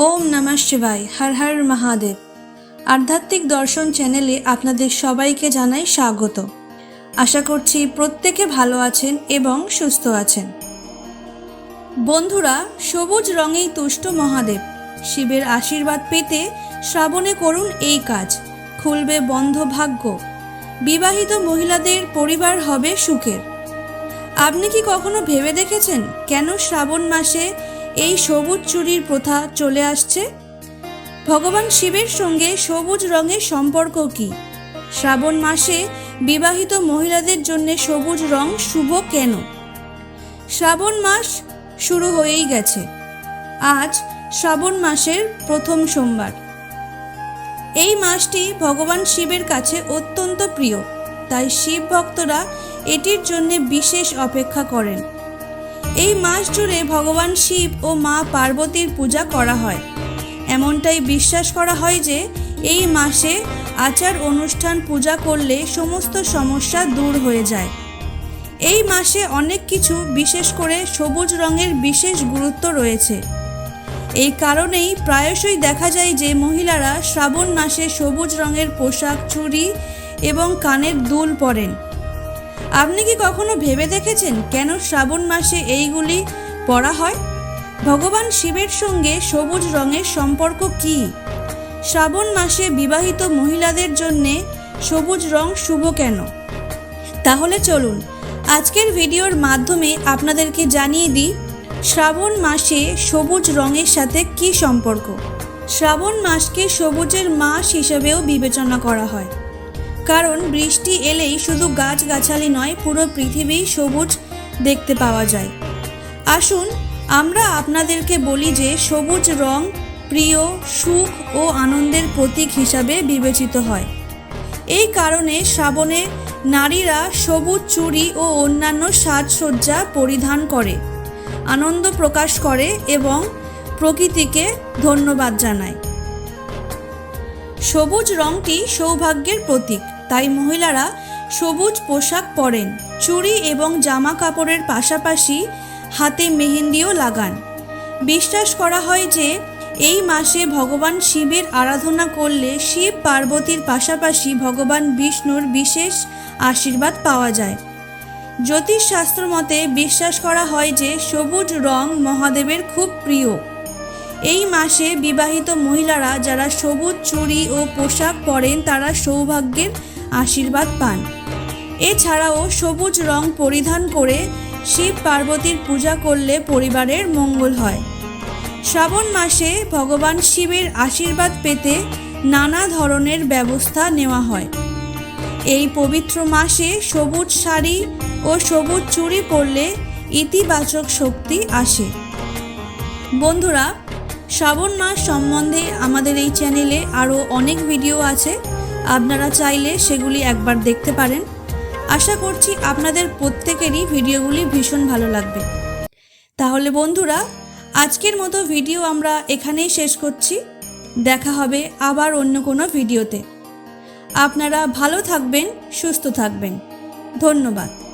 নমঃ শিবায়, হর হর মহাদেব। আধ্যাত্মিক দর্শন চ্যানেলে আপনাদের সবাইকে জানাই স্বাগত। আশা করছি প্রত্যেকে ভালো আছেন এবং সুস্থ আছেন। বন্ধুরা, সবুজ রঙেই তুষ্ট মহাদেব। শিবের আশীর্বাদ পেতে শ্রাবণে করুন এই কাজ, খুলবে বন্ধ ভাগ্য। বিবাহিত মহিলাদের পরিবার হবে সুখের। আপনি কি কখনো ভেবে দেখেছেন কেন শ্রাবণ মাসে এই সবুজ চুরির প্রথা চলে আসছে? ভগবান শিবের সঙ্গে সবুজ রঙের সম্পর্ক কি? শ্রাবণ মাসে বিবাহিত মহিলাদের জন্য সবুজ রং শুভ কেন? শ্রাবণ মাস শুরু হয়েই গেছে। আজ শ্রাবণ মাসের প্রথম সোমবার। এই মাসটি ভগবান শিবের কাছে অত্যন্ত প্রিয়, তাই শিব ভক্তরা এটির জন্য বিশেষ অপেক্ষা করেন। এই মাস জুড়ে ভগবান শিব ও মা পার্বতীর পূজা করা হয়। এমনটাই বিশ্বাস করা হয় যে, এই মাসে আচার অনুষ্ঠান পূজা করলে সমস্ত সমস্যা দূর হয়ে যায়। এই মাসে অনেক কিছু, বিশেষ করে সবুজ রঙের বিশেষ গুরুত্ব রয়েছে। এই কারণেই প্রায়শই দেখা যায় যে, মহিলারা শ্রাবণ মাসে সবুজ রঙের পোশাক, চুড়ি এবং কানের দুল পরেন। আপনি কি কখনো ভেবে দেখেছেন কেন শ্রাবণ মাসে এইগুলি পরা হয়? ভগবান শিবের সঙ্গে সবুজ রঙের সম্পর্ক কি? শ্রাবণ মাসে বিবাহিত মহিলাদের জন্যে সবুজ রং শুভ কেন? তাহলে চলুন, আজকের ভিডিওর মাধ্যমে আপনাদেরকে জানিয়ে দিই, শ্রাবণ মাসে সবুজ রঙের সাথে কি সম্পর্ক? শ্রাবণ মাসকে সবুজের মাস হিসেবেও বিবেচনা করা হয়। কারণ বৃষ্টি এলেই শুধু গাছগাছালি নয়, পুরো পৃথিবী সবুজ দেখতে পাওয়া যায়। আসুন আমরা আপনাদেরকে বলি যে সবুজ রং প্রিয়, সুখ ও আনন্দের প্রতীক হিসাবে বিবেচিত হয়। এই কারণে শ্রাবণে নারীরা সবুজ চুড়ি ও অন্যান্য সাজসজ্জা পরিধান করে, আনন্দ প্রকাশ করে এবং প্রকৃতিকে ধন্যবাদ জানায়। সবুজ রংটি সৌভাগ্যের প্রতীক। তাই মহিলারা সবুজ পোশাক পরেন, চুড়ি এবং জামা কাপড়ের পাশাপাশি হাতে মেহেন্দিও লাগান। বিশ্বাস করা হয় যে এই মাসে ভগবান শিবের আরাধনা করলে শিব পার্বতীর পাশাপাশি ভগবান বিষ্ণুর বিশেষ আশীর্বাদ পাওয়া যায়। জ্যোতিষশাস্ত্র মতে বিশ্বাস করা হয় যে সবুজ রং মহাদেবের খুব প্রিয়। এই মাসে বিবাহিত মহিলারা যারা সবুজ চুড়ি ও পোশাক পরেন তারা সৌভাগ্যের আশীর্বাদ পান। এছাড়াও সবুজ রং পরিধান করে শিব পার্বতীর পূজা করলে পরিবারের মঙ্গল হয়। শ্রাবণ মাসে ভগবান শিবের আশীর্বাদ পেতে নানা ধরনের ব্যবস্থা নেওয়া হয়। এই পবিত্র মাসে সবুজ শাড়ি ও সবুজ চুড়ি পরলে ইতিবাচক শক্তি আসে। বন্ধুরা, শ্রাবণ মাস সম্বন্ধে আমাদের এই চ্যানেলে আরও অনেক ভিডিও আছে। আপনারা চাইলে সেগুলি একবার দেখতে পারেন। আশা করছি আপনাদের প্রত্যেকেরই ভিডিওগুলি ভীষণ ভালো লাগবে। তাহলে বন্ধুরা, আজকের মতো ভিডিও আমরা এখানেই শেষ করছি। দেখা হবে আবার অন্য কোনো ভিডিওতে। আপনারা ভালো থাকবেন, সুস্থ থাকবেন। ধন্যবাদ।